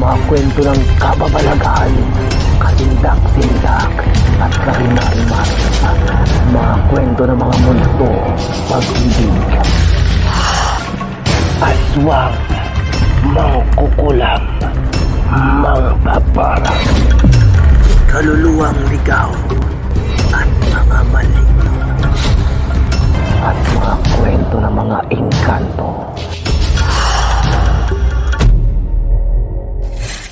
mga kwento ng kababalaghan, katindak-tindak, at karinariman. Mga kwento ng mga multo, pag-ibig. Aswang, mangkukulam, mangpaparang, kaluluwang ligaw, at mga maligno. At mga kwento ng mga engkanto.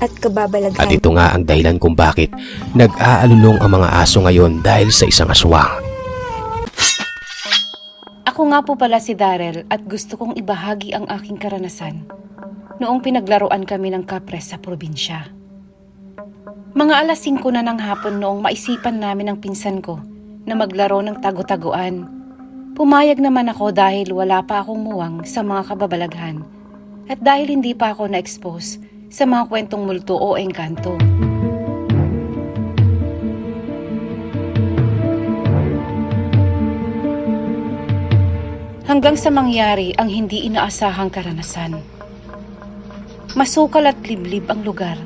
at kababalaghan. At ito nga ang dahilan kung bakit nag-aalulong ang mga aso ngayon dahil sa isang aswang. Ako nga po pala si Darrell at gusto kong ibahagi ang aking karanasan noong pinaglaruan kami ng kapres sa probinsya. Mga alas 5 na ng hapon noong maisipan namin ng pinsan ko na maglaro ng tago-taguan. Pumayag naman ako dahil wala pa akong muwang sa mga kababalaghan at dahil hindi pa ako na-expose sa mga kwentong multo o engkanto. hanggang sa mangyari ang hindi inaasahang karanasan. Masukal at liblib ang lugar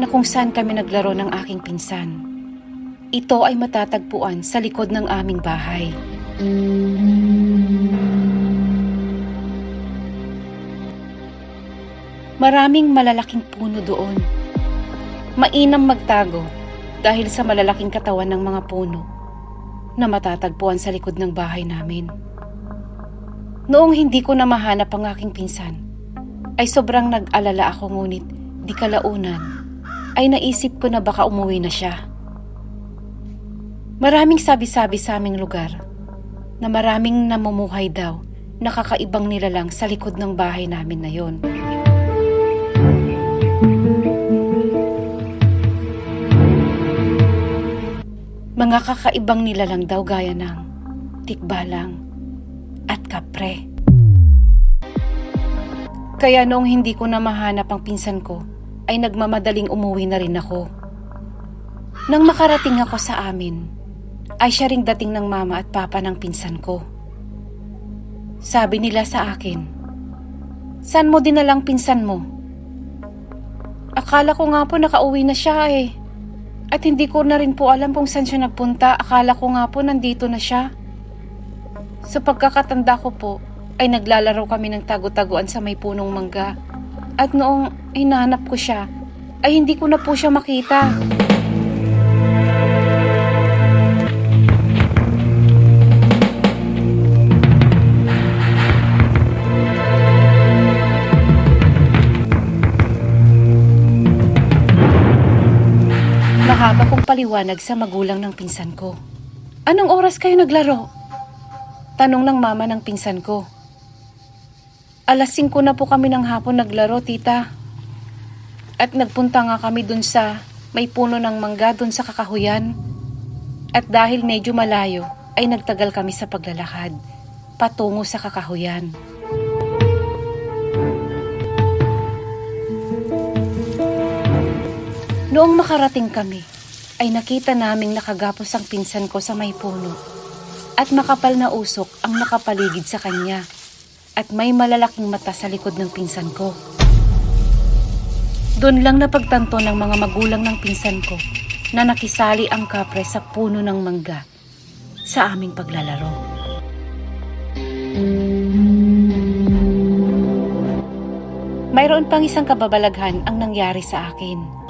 na kung saan kami naglaro ng aking pinsan. Ito ay matatagpuan sa likod ng aming bahay. Maraming malalaking puno doon. Mainam magtago dahil sa malalaking katawan ng mga puno na matatagpuan sa likod ng bahay namin. Noong hindi ko na mahanap ang aking pinsan, ay sobrang nag-alala ako ngunit di kalaunan ay naisip ko na baka umuwi na siya. Maraming sabi-sabi sa aming lugar na maraming namumuhay daw na kakaibang nilalang sa likod ng bahay namin na yon. Mga kakaibang nilalang daw gaya ng tikbalang, at kapre. Kaya noong hindi ko na mahanap ang pinsan ko, ay nagmamadaling umuwi na rin ako. Nang makarating ako sa amin, ay siya ring dating ng mama at papa ng pinsan ko. Sabi nila sa akin, San mo dinalang pinsan mo? Akala ko nga po nakauwi na siya eh. At hindi ko na rin po alam kung saan siya nagpunta. Akala ko nga po nandito na siya. Sa pagkakatanda ko po, ay naglalaro kami ng tago-taguan sa may punong mangga. At noong hinahanap ko siya, ay hindi ko na po siya makita. Mahaba kong paliwanag sa magulang ng pinsan ko. Anong oras kayo naglaro? Tanong ng mama ng pinsan ko. Alas 5 na po kami ng hapon naglaro, tita. At nagpunta nga kami dun sa may puno ng mangga dun sa kakahuyan. At dahil medyo malayo, ay nagtagal kami sa paglalakad, patungo sa kakahuyan. Noong makarating kami, ay nakita naming nakagapos ang pinsan ko sa may puno at makapal na usok ang nakapaligid sa kanya at may malalaking mata sa likod ng pinsan ko. Doon lang napagtanto ng mga magulang ng pinsan ko na nakisali ang kapre sa puno ng mangga sa aming paglalaro. Mayroon pang isang kababalaghan ang nangyari sa akin.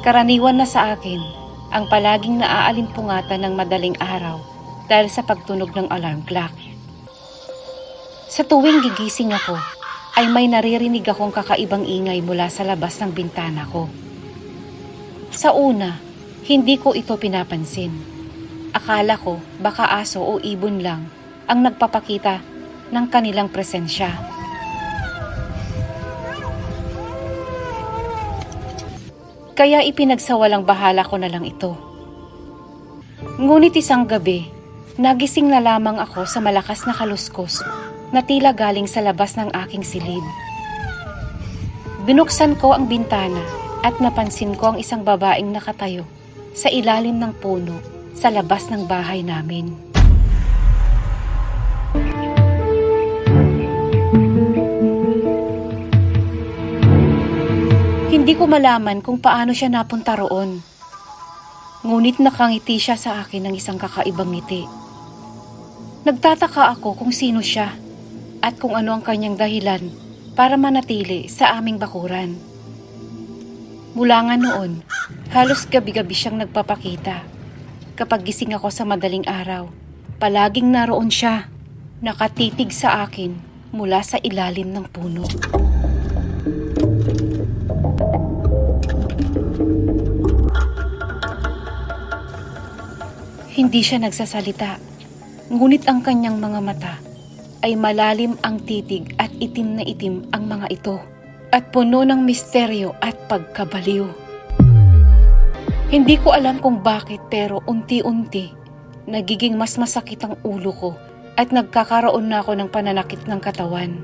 Karaniwan na sa akin ang palaging naaaalimpungatan ng madaling araw dahil sa pagtunog ng alarm clock. Sa tuwing gigising ako, ay may naririnig akong kakaibang ingay mula sa labas ng bintana ko. Sa una, hindi ko ito pinapansin. Akala ko baka aso o ibon lang ang nagpapakita ng kanilang presensya. Kaya ipinagsawalang bahala ko na lang ito. Ngunit isang gabi, nagising na lamang ako sa malakas na kaluskos na tila galing sa labas ng aking silid. Binuksan ko ang bintana at napansin ko ang isang babaeng nakatayo sa ilalim ng puno sa labas ng bahay namin. Hindi ko malaman kung paano siya napunta roon. Ngunit nakangiti siya sa akin ng isang kakaibang ngiti. Nagtataka ako kung sino siya at kung ano ang kanyang dahilan para manatili sa aming bakuran. Mula nga noon, halos gabi-gabi siyang nagpapakita. Kapag gising ako sa madaling araw, palaging naroon siya, nakatitig sa akin mula sa ilalim ng puno. Hindi siya nagsasalita, ngunit ang kanyang mga mata ay malalim ang titig at itim na itim ang mga ito at puno ng misteryo at pagkabaliw. Hindi ko alam kung bakit pero unti-unti nagiging mas masakit ang ulo ko at nagkakaroon na ako ng pananakit ng katawan.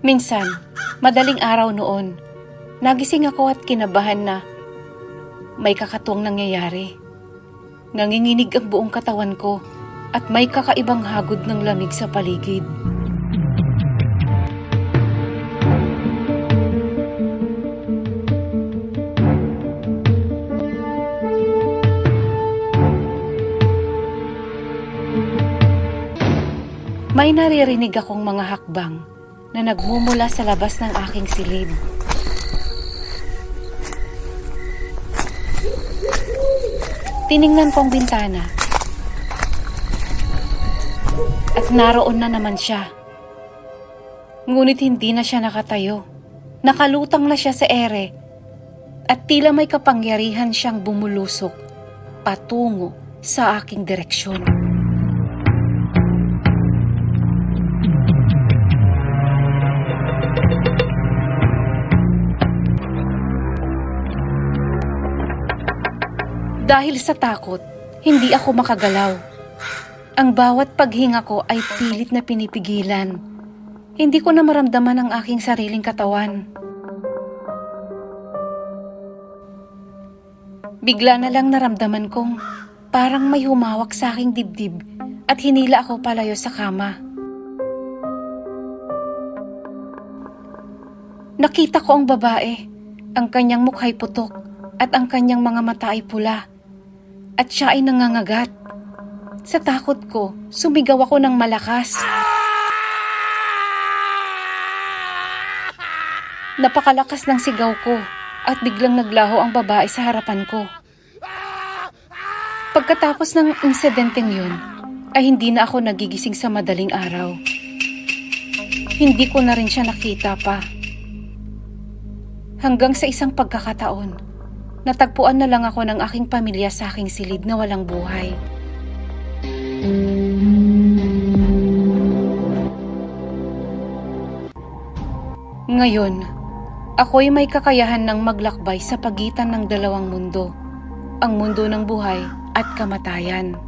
Minsan, madaling araw noon, nagising ako at kinabahan na may kakatuwang nangyayari. Nanginginig ang buong katawan ko at may kakaibang hagod ng lamig sa paligid. May naririnig akong mga hakbang na nagmumula sa labas ng aking silid. Tiningnan ko ang bintana. At naroon na naman siya. Ngunit hindi na siya nakatayo. Nakalutang na siya sa ere. At tila may kapangyarihan siyang bumulusok patungo sa aking direksyon. Dahil sa takot, hindi ako makagalaw. Ang bawat paghinga ko ay pilit na pinipigilan. Hindi ko na maramdaman ang aking sariling katawan. Bigla na lang naramdaman kong parang may humawak sa aking dibdib at hinila ako palayo sa kama. Nakita ko ang babae. Ang kanyang mukha'y putok at ang kanyang mga mata ay pula. At siya ay nangangagat. Sa takot ko, sumigaw ako ng malakas. Napakalakas ng sigaw ko at biglang naglaho ang babae sa harapan ko. Pagkatapos ng insidenteng yun, ay hindi na ako nagigising sa madaling araw. Hindi ko na rin siya nakita pa. Hanggang sa isang pagkakataon, natagpuan na lang ako ng aking pamilya sa aking silid na walang buhay. Ngayon, ako'y may kakayahan ng maglakbay sa pagitan ng dalawang mundo, ang mundo ng buhay at kamatayan.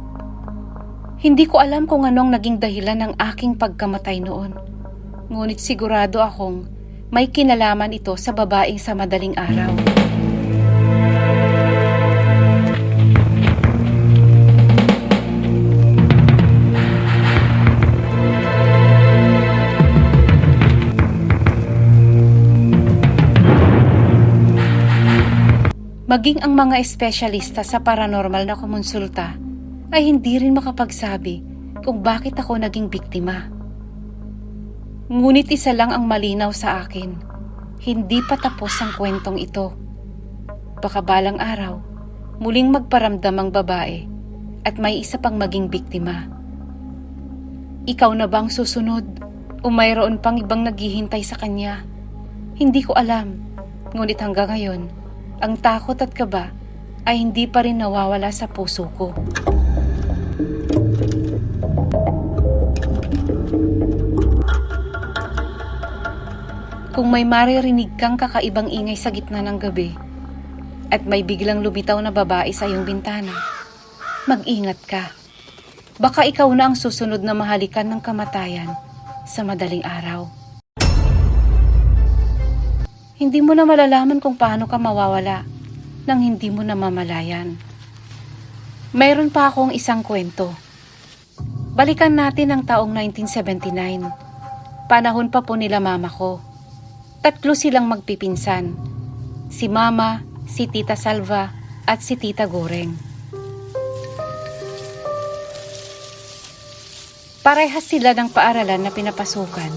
Hindi ko alam kung anong naging dahilan ng aking pagkamatay noon. Ngunit sigurado akong may kinalaman ito sa babaeng sa madaling araw. Maging ang mga espesyalista sa paranormal na kumonsulta ay hindi rin makapagsabi kung bakit ako naging biktima. Ngunit isa lang ang malinaw sa akin, hindi pa tapos ang kwentong ito. Baka balang araw, muling magparamdam ang babae at may isa pang maging biktima. Ikaw na bang susunod o mayroon pang ibang naghihintay sa kanya? Hindi ko alam, ngunit hanggang ngayon, ang takot at kaba ay hindi pa rin nawawala sa puso ko. Kung may maririnig kang kakaibang ingay sa gitna ng gabi at may biglang lumitaw na babae sa iyong bintana, mag-ingat ka. Baka ikaw na ang susunod na mahalikan ng kamatayan sa madaling araw. Hindi mo na malalaman kung paano ka mawawala nang hindi mo na mamalayan. Mayroon pa akong isang kwento. Balikan natin ang taong 1979. Panahon pa po nila mama ko. Tatlo silang magpipinsan. Si mama, si tita Salva, at si tita Goreng. Parehas sila ng paaralan na pinapasukan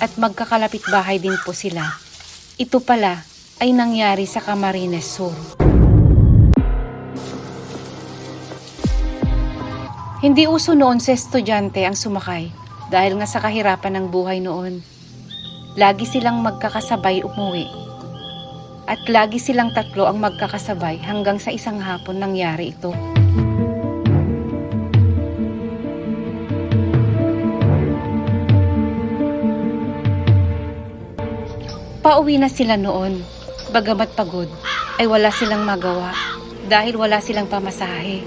at magkakalapit bahay din po sila. Ito pala ay nangyari sa Camarines Sur. Hindi uso noon sa estudyante ang sumakay dahil nga sa kahirapan ng buhay noon. Lagi silang magkakasabay umuwi. At lagi silang tatlo ang magkakasabay hanggang sa isang hapon nangyari ito. Pauwi na sila noon. Bagamat pagod, ay wala silang magawa dahil wala silang pamasahe.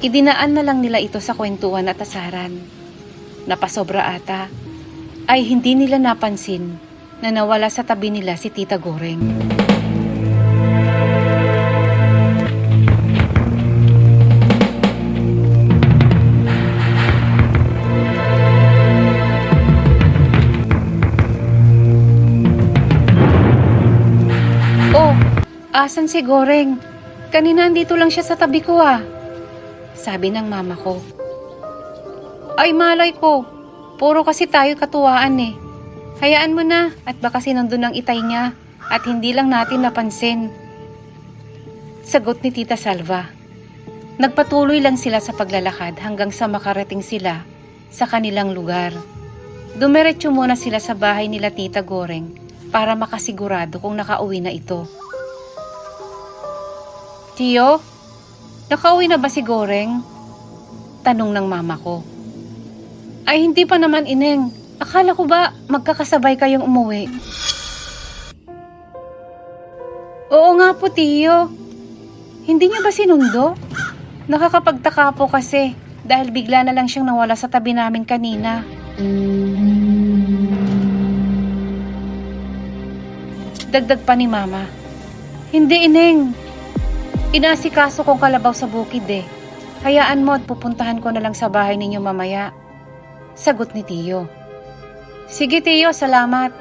Idinaan na lang nila ito sa kwentuhan at asaran. Napasobra ata, ay hindi nila napansin na nawala sa tabi nila si Tita Goreng. Asan si Goreng? Kanina andito lang siya sa tabi ko ah. Sabi ng mama ko. Ay malay ko, puro kasi tayo katuwaan eh. Hayaan mo na at baka sinundon ang itay niya at hindi lang natin napansin. Sagot ni Tita Salva. Nagpatuloy lang sila sa paglalakad hanggang sa makarating sila sa kanilang lugar. Dumiretso muna sila sa bahay nila Tita Goreng para makasigurado kung nakauwi na ito. Tiyo, nakauwi na ba si Goreng? Tanong ng mama ko. Ay hindi pa naman ineng. Akala ko ba magkakasabay kayong umuwi? Oo nga po, Tiyo. Hindi niya ba sinundo? Nakakapagtaka po kasi dahil bigla na lang siyang nawala sa tabi namin kanina. Dagdag pa ni Mama. Hindi, Ineng. Inasikaso kong kalabaw sa bukid eh. Hayaan mo at pupuntahan ko na lang sa bahay ninyo mamaya. Sagot ni Tiyo. Sige Tiyo, salamat.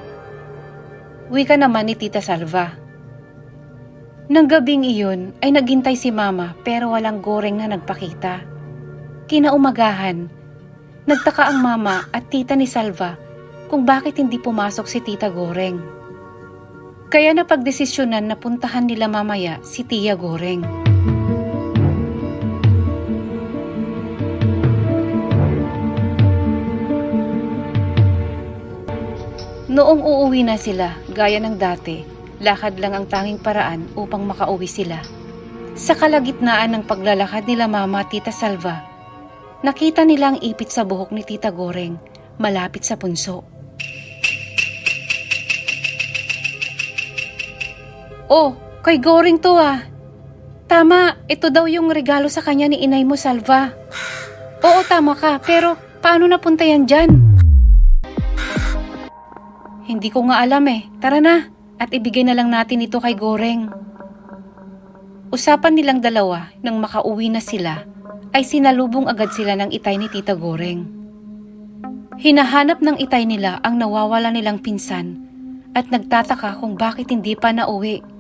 Uwi ka naman ni Tita Salva. Nang gabing iyon ay naghintay si Mama pero walang goreng na nagpakita. Kinaumagahan, nagtaka ang Mama at Tita ni Salva kung bakit hindi pumasok si Tita Goreng. Kaya napagdesisyonan na puntahan nila mamaya si Tia Goreng. Noong uuwi na sila, gaya ng dati, lakad lang ang tanging paraan upang makauwi sila. Sa kalagitnaan ng paglalakad nila mama tita Salva, nakita nila ang ipit sa buhok ni tita Goreng, malapit sa punso. Oh, kay Goreng to ah. Tama, ito daw yung regalo sa kanya ni inay mo, Salva. Oo, tama ka, pero paano napunta yan dyan? Hindi ko nga alam eh. Tara na, at ibigay na lang natin ito kay Goreng. Usapan nilang dalawa nang makauwi na sila, ay sinalubong agad sila ng itay ni Tita Goreng. Hinahanap ng itay nila ang nawawala nilang pinsan at nagtataka kung bakit hindi pa nauwi.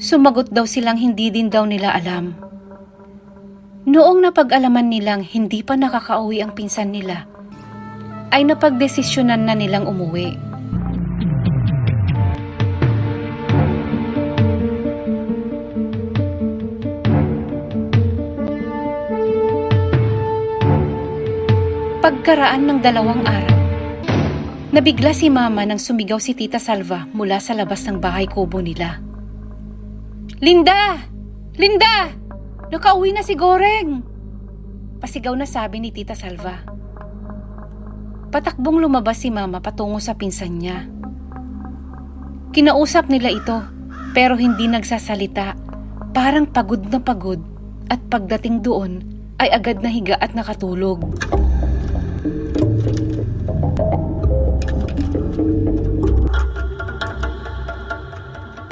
Sumagot daw silang hindi din daw nila alam. Noong napag-alaman nilang hindi pa nakakauwi ang pinsan nila, ay napagdesisyonan na nilang umuwi. Pagkaraan ng dalawang araw, nabigla si Mama nang sumigaw si Tita Salva mula sa labas ng bahay kubo nila. Linda! Linda! Nakauwi na si Goreng! Pasigaw na sabi ni Tita Salva. Patakbong lumabas si Mama patungo sa pinsan niya. Kinausap nila ito pero hindi nagsasalita. Parang pagod na pagod at pagdating doon ay agad na higa at nakatulog.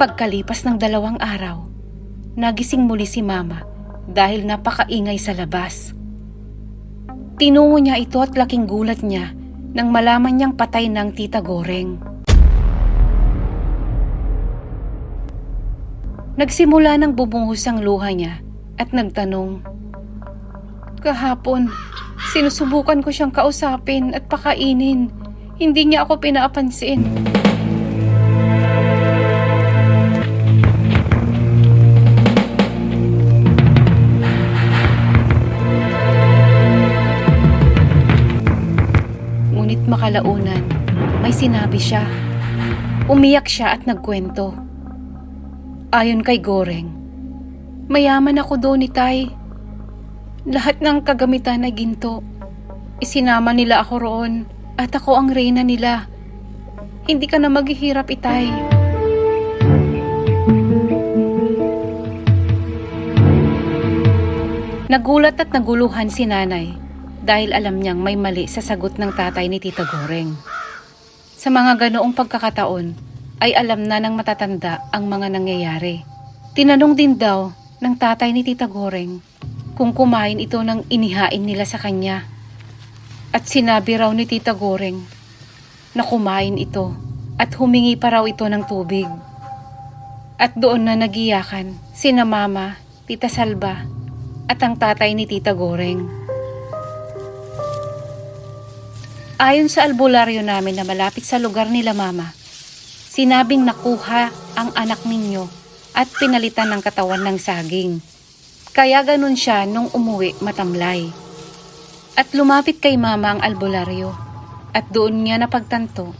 Pagkalipas ng dalawang araw, nagising muli si Mama dahil napakaingay sa labas. Tinungo niya ito at laking gulat niya nang malaman niyang patay ng tita Goreng. Nagsimula ng bumuhos ang luha niya at nagtanong, Kahapon, sinusubukan ko siyang kausapin at pakainin. Hindi niya ako pinapansin. Ngunit makalaunan, may sinabi siya. Umiyak siya at nagkwento. Ayon kay Goreng, mayaman ako doon ni Tay. Lahat ng kagamitan na ginto. Isinama nila ako roon at ako ang reyna nila. Hindi ka na maghihirap, Itay. Nagulat at naguluhan si nanay dahil alam niyang may mali sa sagot ng tatay ni Tita Goreng. Sa mga ganoong pagkakataon ay alam na ng matatanda ang mga nangyayari. Tinanong din daw ng tatay ni Tita Goreng kung kumain ito ng inihain nila sa kanya. At sinabi raw ni Tita Goreng na kumain ito at humingi pa raw ito ng tubig. At doon na nagiyakan sina Mama, Tita Salva at ang tatay ni Tita Goreng. Ayon sa albularyo namin na malapit sa lugar nila Mama, sinabing nakuha ang anak ninyo at pinalitan ng katawan ng saging. Kaya ganun siya nung umuwi matamlay. At lumapit kay mama ang albularyo at doon niya napagtanto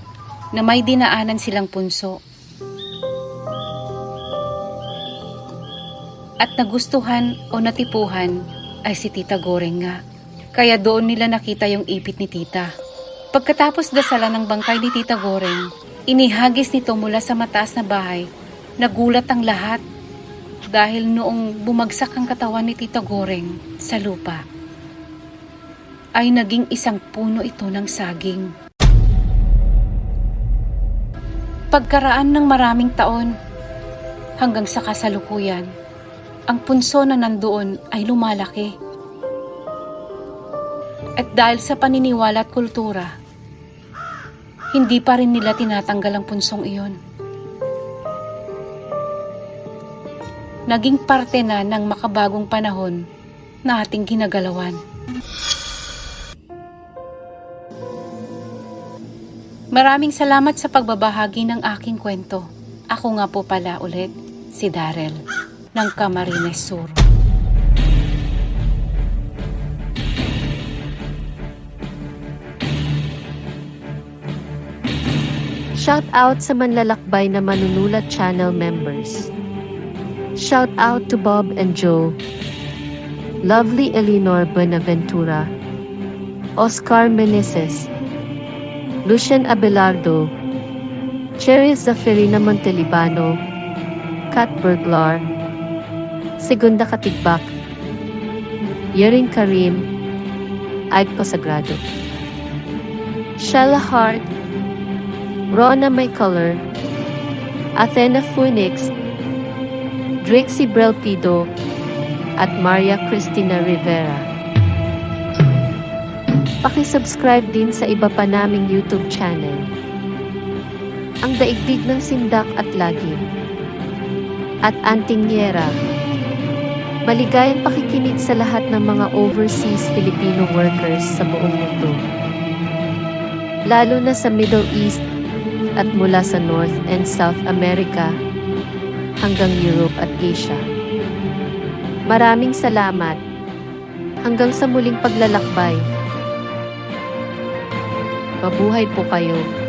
na may dinaanan silang punso. At nagustuhan o natipuhan ay si Tita Goreng nga. Kaya doon nila nakita yung ipit ni Tita. Pagkatapos dasalan ng bangkay ni Tita Goreng, inihagis nito mula sa mataas na bahay. Nagulat ang lahat dahil noong bumagsak ang katawan ni Tita Goreng sa lupa, ay naging isang puno ito ng saging. Pagkaraan ng maraming taon, hanggang sa kasalukuyan, ang punso na nandoon ay lumalaki. At dahil sa paniniwala at kultura, hindi pa rin nila tinatanggal ang punsong iyon. Naging parte na ng makabagong panahon na ating ginagalawan. Maraming salamat sa pagbabahagi ng aking kwento. Ako nga po pala ulit, si Darrell, ng Camarines Sur. Shout out sa manlalakbay na manunulat channel members. Shout out to Bob and Joe, Lovely Eleanor Buenaventura, Oscar Meneses, Lucian Abelardo, Cherry Zaferina Montelibano, Kat Burglar, Segunda Katigbak, Yerin Karim, Aiko Sagrado, Shella Hart, Rona Color, Athena Phoenix, Drixie Brelpido, at Maria Cristina Rivera. Pakisubscribe din sa iba pa naming YouTube channel. Ang Daigdig ng Sindak at Lagi at Antingyera. Maligayang pakikinig sa lahat ng mga overseas Filipino workers sa buong mundo. Lalo na sa Middle East at mula sa North and South America hanggang Europe at Asia. Maraming salamat. Hanggang sa muling paglalakbay. Mabuhay po kayo.